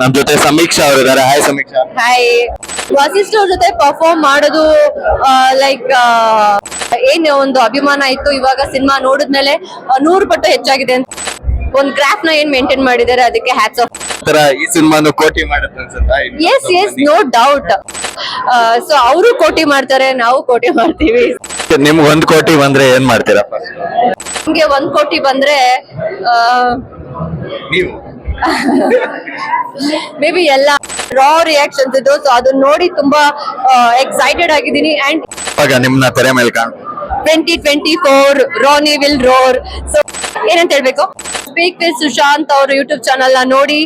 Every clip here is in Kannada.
ನಮ್ ಜೊತೆ ಸಮೀಕ್ಷಾ ಅವರು ಇದಾರೆ. ಹಾಯ್ ಸಮೀಕ್ಷಾ. ಹಾಯ್ ವಾಸಿಸ್ಟ್ ಅವ್ರ ಜೊತೆ ಪರ್ಫಾರ್ಮ್ ಮಾಡೋದು ಲೈಕ್ ಏನ್ ಒಂದು ಅಭಿಮಾನ ಇತ್ತು? ಇವಾಗ ಸಿನಿಮಾ ನೋಡಿದ್ಮೇಲೆ ನೂರು ಪಟ್ಟು ಹೆಚ್ಚಾಗಿದೆ ಅಂತ. ಒಂದ್ ಗ್ರಾಫ್ನ ಏನ್ ಮೇಂಟೈನ್ ಮಾಡಿದ್ದಾರೆ? ಅದಕ್ಕೆ ಹ್ಯಾಟ್ಸ್ ಆಫ್ ತರ ಈ ಸಿನಿಮಾನು ಕೋಟಿ ಮಾಡುತ್ತೆ ಅನ್ಸುತ್ತಾ? Yes yes no doubt so ಅವರು ಕೋಟಿ ಮಾಡ್ತಾರೆ ನಾವು ಕೋಟಿ ಮಾಡ್ತೀವಿ. ನಿಮ್ಗೆ ಒಂದ್ ಕೋಟಿ ಬಂದ್ರೆ ಏನ್ ಮಾಡ್ತೀರಾ ನಿಮ್ಗೆ ನಮ್ಗೆ ಒಂದ್ ಕೋಟಿ ಬಂದ್ರೆ ನೀವು? ಮೇ ಬಿ ಎಲ್ಲ ರಾ ರಿಯಾಕ್ಷನ್ಸ್ ಇದು ಸೊ ಅದನ್ನ ನೋಡಿ ತುಂಬಾ ಎಕ್ಸೈಟೆಡ್ ಆಗಿದ್ದೀನಿ. ಅಂಡ್ ಇವಾಗ ನಿಮ್ನ ತೆರೆ ಮೇಲೆ ಕಾಣ್ twenty twenty four Roni will roar so ಏನಂತ ಹೇಳ್ಬೇಕು? ಸ್ಪೀಕ್ ವಿತ್ ಸುಶಾಂತ್ ಅವ್ರ ಯೂಟ್ಯೂಬ್ ಚಾನಲ್ ನೋಡಿ.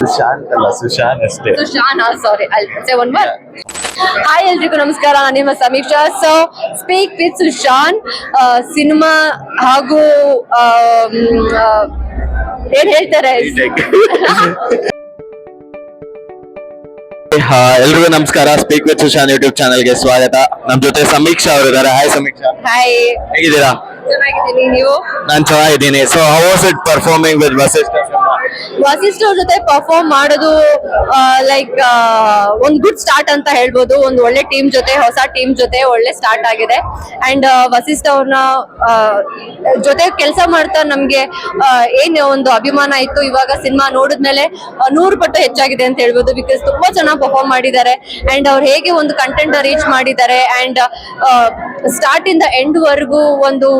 ಸುಶಾಂತ್ ಅಲ್ಲ ಸುಶಾಂತ್ ಅಷ್ಟೇ. ಸುಶಾನ್ ಸಾರಿ ಸೆ ಒನ್ ವರ್ ಹಾಯ್ ಎಲ್ರಿಗೂ ನಮಸ್ಕಾರ. ನಾನು ನಿಮ್ಮ Sameeksha. So speak with Sushan cinema ಹಾಗೂ ಏನ್ ಹೇಳ್ತಾರೆ? ಎಲ್ರಿಗೂ ನಮಸ್ಕಾರ. ಸ್ಪೀಕ್ ವಿತ್ ಸುಶಾನ್ ಯೂಟ್ಯೂಬ್ ಚಾನಲ್ಗೆ ಸ್ವಾಗತ. ನಮ್ ಜೊತೆ ಸಮೀಕ್ಷಾ ಅವರು ಇದಾರೆ ಹಾಯ್ ಸಮೀಕ್ಷಾ. ಹಾಯ್ ಹೇಗಿದ್ದೀರಾ? ಚೆನ್ನಾಗಿದ್ದೀನಿ. ನೀವು? ನಾನ್ ಚೆನ್ನಾಗಿದ್ದೀನಿ. So how was it performing with Vasishta Vasishta ಜೊತೆ ಪರ್ಫಾರ್ಮ್ ಮಾಡೋದು ಲೈಕ್ ಒಂದ್ ಗುಡ್ ಸ್ಟಾರ್ಟ್ ಅಂತ ಹೇಳ್ಬೋದು. ಒಂದು ಒಳ್ಳೆ ಟೀಮ್ ಜೊತೆ, ಹೊಸ ಟೀಮ್ ಜೊತೆ ಒಳ್ಳೆ ಸ್ಟಾರ್ಟ್ ಆಗಿದೆ. ಅಂಡ್ ವಸಿಷ್ಠ ಅವ್ರನ್ನ ಜೊತೆ ಕೆಲಸ ಮಾಡ್ತಾ ನಮ್ಗೆ ಏನು ಒಂದು ಅಭಿಮಾನ ಇತ್ತು. ಇವಾಗ ಸಿನಿಮಾ ನೋಡಿದ್ಮೇಲೆ ನೂರು ಪಟ್ಟು ಹೆಚ್ಚಾಗಿದೆ ಅಂತ ಹೇಳ್ಬೋದು. ಬಿಕಾಸ್ ತುಂಬಾ ಚೆನ್ನಾಗಿ ಪರ್ಫಾರ್ಮ್ ಮಾಡಿದ್ದಾರೆ. ಅಂಡ್ ಅವ್ರು ಹೇಗೆ ಒಂದು ಕಂಟೆಂಟ್ ರೀಚ್ ಮಾಡಿದ್ದಾರೆ. ಅಂಡ್ ಸ್ಟಾರ್ಟ್ ಇಂದ ಎಂಡ್ ವರ್ಗೂ ಒಂದು,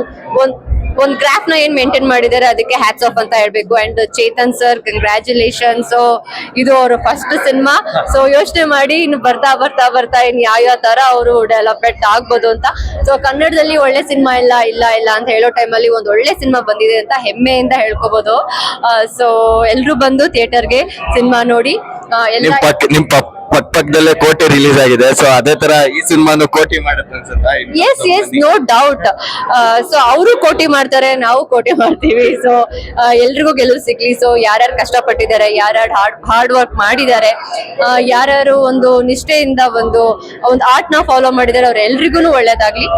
ಒಂದ್ ಒಂದ್ನ ಏನ್ ಮೇಂಟೈನ್ ಮಾಡಿದ್ದಾರೆ ಅದಕ್ಕೆ ಹ್ಯಾಟ್ಸ್ ಆಫ್ ಅಂತ ಹೇಳ್ಬೇಕು. And Chetan sir congratulation so ಇದು ಅವರ ಫಸ್ಟ್ ಸಿನಿಮಾ ಸೊ ಯೋಚನೆ ಮಾಡಿ, ಇನ್ನು ಬರ್ತಾ ಬರ್ತಾ ಬರ್ತಾ ಇನ್ ಯಾವ ಯಾವ ತರ ಅವರು ಡೆವಲಪ್ಮೆಂಟ್ ಆಗ್ಬೋದು ಅಂತ. ಸೊ ಕನ್ನಡದಲ್ಲಿ ಒಳ್ಳೆ ಸಿನಿಮಾ ಇಲ್ಲ ಇಲ್ಲ ಇಲ್ಲ ಅಂತ ಹೇಳೋ ಟೈಮಲ್ಲಿ ಒಂದು ಒಳ್ಳೆ ಸಿನಿಮಾ ಬಂದಿದೆ ಅಂತ ಹೆಮ್ಮೆಯಿಂದ ಹೇಳ್ಕೋಬಹುದು ಸೊ ಎಲ್ರು ಬಂದು ಥಿಯೇಟರ್ಗೆ ಸಿನಿಮಾ ನೋಡಿ ಎಲ್ಲ ಪಕ್ ಪಕ್ ಪಕ್ಕದಲ್ಲೇ ಕೋಟಿ ರಿಲೀಸ್ ಆಗಿದೆ. ಸೊ ಅದೇ ತರ ಈ ಸಿನಿಮಾನು ಕೋಟಿ ಮಾಡುತ್ತೆ ಅನ್ಸುತ್ತಾ? Yes yes no doubt so ಅವರು ಕೋಟಿ ಮಾಡ್ತಾರೆ ನಾವು ಕೋಟಿ ಮಾಡ್ತೀವಿ. ಸೊ ಎಲ್ರಿಗೂ ಗೆಲುವು ಸಿಗ್ಲಿ. ಸೊ ಯಾರ್ಯಾರು ಕಷ್ಟಪಟ್ಟಿದ್ದಾರೆ ಯಾರ್ಯಾರು ಹಾರ್ಡ್ ಹಾರ್ಡ್ ವರ್ಕ್ ಮಾಡಿದ್ದಾರೆ ಯಾರ್ಯಾರು ಒಂದು ನಿಷ್ಠೆಯಿಂದ ಒಂದು ಒಂದು ಆರ್ಟ್ನ ಫಾಲೋ ಮಾಡಿದ್ದಾರೆ ಅವ್ರ ಎಲ್ರಿಗೂ ಒಳ್ಳೇದಾಗ್ಲಿ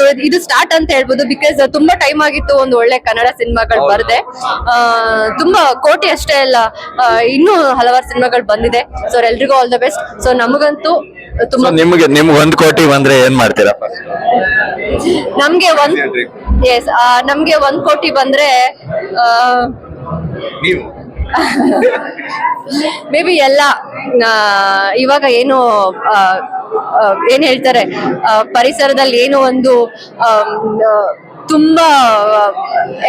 ಸೊ ಇದು ಸ್ಟಾರ್ಟ್ ಅಂತ ಹೇಳ್ಬೋದು ಬಿಕಾಸ್ ತುಂಬಾ ಟೈಮ್ ಆಗಿತ್ತು ಒಂದು ಒಳ್ಳೆ ಕನ್ನಡ ಸಿನಿಮಾಗಳು ಬರದೆ. ತುಂಬಾ ಕೋಟಿ ಅಷ್ಟೇ ಅಲ್ಲ ಇನ್ನೂ ಹಲವಾರು ಸಿನಿಮಾಗಳು ಬಂದಿದೆ. ಸೊ ಎಲ್ರಿಗೂ ಆಲ್ ದ ಬೆಸ್ಟ್ ಸೊ ನಮಗಂತೂ ತುಂಬಾ ನಿಮಗೆ ನಿಮ್ಗೆ ಒಂದ್ ಕೋಟಿ ಬಂದ್ರೆ ಏನ್ ಮಾಡ್ತೀರಾ? ನಮ್ಗೆ ಒಂದ್ ಎಸ್ ನಮ್ಗೆ ಒಂದ್ ಕೋಟಿ ಬಂದ್ರೆ ನೀವು. ಮೇ ಬಿ ಎಲ್ಲ ಇವಾಗ ಏನು ಏನ್ ಹೇಳ್ತಾರೆ ಪರಿಸರದಲ್ಲಿ ಏನು ಒಂದು ಆ, ತುಂಬಾ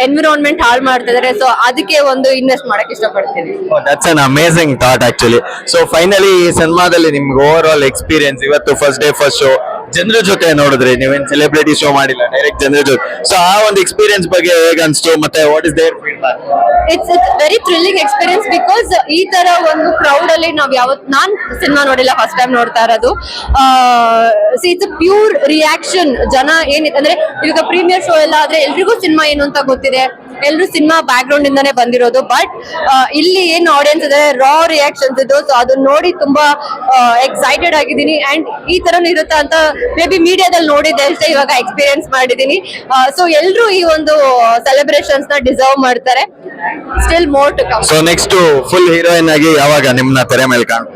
ಎನ್ವಿರಾನ್ಮೆಂಟ್ ಹಾಳು ಮಾಡ್ತಾ ಇದಾರೆ ಸೊ ಅದಕ್ಕೆ ಒಂದು ಇನ್ವೆಸ್ಟ್ ಮಾಡಕ್ ಇಷ್ಟಪಡ್ತೀನಿ. That's an amazing thought actually so finally ಈ ಸಿನಿಮಾದಲ್ಲಿ ನಿಮ್ಗೆ ಓವರ್ ಆಲ್ ಎಕ್ಸ್ಪೀರಿಯನ್ಸ್ ಇವತ್ತು ಫಸ್ಟ್ ಡೇ ಫಸ್ಟ್ ಶೋ ಜನರ ಜೊತೆ ನೋಡಿದ್ರಿ, ನೀವೇನು ಸೆಲೆಬ್ರಿಟಿ ಶೋ ಮಾಡಿಲ್ಲ ಡೈರೆಕ್ಟ್ ಜನರ ಜೊತೆ. ಸೊ ಆ ಒಂದು ಎಕ್ಸ್ಪೀರಿಯನ್ಸ್ ಬಗ್ಗೆ ಹೇಗೆ ಅನ್ಸ್ತು? ಮತ್ತೆ what is their feedback it's it's very thrilling experience because ಈ ತರ ಒಂದು ಕ್ರೌಡ್ ಅಲ್ಲಿ ನಾವ್ ಯಾವತ್ ನಾನ್ ಸಿನಿಮಾ ನೋಡಿಲ್ಲ ಫಸ್ಟ್ ಟೈಮ್ ನೋಡ್ತಾ ಇರೋದು. ಸಿ ಇಟ್ಸ್ ಪ್ಯೂರ್ ರಿಯಾಕ್ಷನ್ ಜನ ಏನಿದೆ ಅಂದ್ರೆ ಇವಾಗ ಪ್ರೀಮಿಯರ್ ಶೋ ಎಲ್ಲ ಆದ್ರೆ ಎಲ್ರಿಗೂ ಸಿನಿಮಾ ಏನು ಅಂತ ಗೊತ್ತಿದೆ. ಎಲ್ರು ಸಿನಿಮಾ ಬ್ಯಾಕ್ ಗ್ರೌಂಡ್ ಇಂದಾನೆ ಬಂದಿರೋದು. ಬಟ್ ಇಲ್ಲಿ ಏನ್ ಆಡಿಯನ್ಸ್ ಇದೆ ರಾ ರಿಯಾಕ್ಷನ್ಸ್ ಇದು. ಸೊ ಅದನ್ನ ನೋಡಿ ತುಂಬಾ ಎಕ್ಸೈಟೆಡ್ ಆಗಿದ್ದೀನಿ. ಅಂಡ್ ಈ ತರನು ಇರುತ್ತಾ ಅಂತ ಮೇ ಬಿ ಮೀಡಿಯಾದಲ್ಲಿ ನೋಡಿದ್ದೆ ಅಷ್ಟೇ ಇವಾಗ ಎಕ್ಸ್ಪೀರಿಯನ್ಸ್ ಮಾಡಿದೀನಿ ಸೊ ಎಲ್ರು ಈ ಒಂದು ಸೆಲೆಬ್ರೇಷನ್ಸ್ನ ಡಿಸರ್ವ್ ಮಾಡ್ತಾರೆ. Still more to come so next full heroine ಆಗಿ ಯಾವಾಗ ನಿಮ್ನ ತೆರೆ ಮೇಲೆ ಕಾಣ್?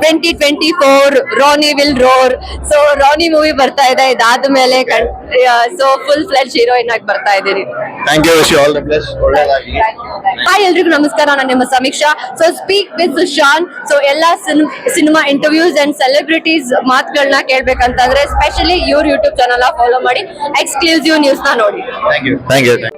Twenty twenty four Roni will roar so Roni movie ಬರ್ತಾ ಇದೆ ಇದಾದ್ಮೇಲೆ ಸೊ ಫುಲ್ ಫ್ಲೆಜ್ ಹೀರೋಯಿನ್ ಆಗಿ ಬರ್ತಾ ಇದ್ದೀನಿ thank you wish all the best ಒಳ್ಳೆಯದಾಗಿ ಹಾಯ್ ಎಲ್ರಿಗೂ ನಮಸ್ಕಾರ ನಾನು ನಿಮ್ಮ Sameeksha. So speak with Sushan so ಎಲ್ಲ ಸಿನಿಮಾ ಇಂಟರ್ವ್ಯೂಸ್ ಅಂಡ್ ಸೆಲೆಬ್ರಿಟೀಸ್ ಮಾತುಗಳನ್ನ ಕೇಳಬೇಕಂತಂದ್ರೆ ಸ್ಪೆಷಲಿ ಇವ್ರ ಯೂಟ್ಯೂಬ್ ಚಾನಲ್ ಫಾಲೋ ಮಾಡಿ ಎಕ್ಸ್ಕ್ಲೂಸಿವ್ ನ್ಯೂಸ್ನ ನೋಡಿ. Thank you thank you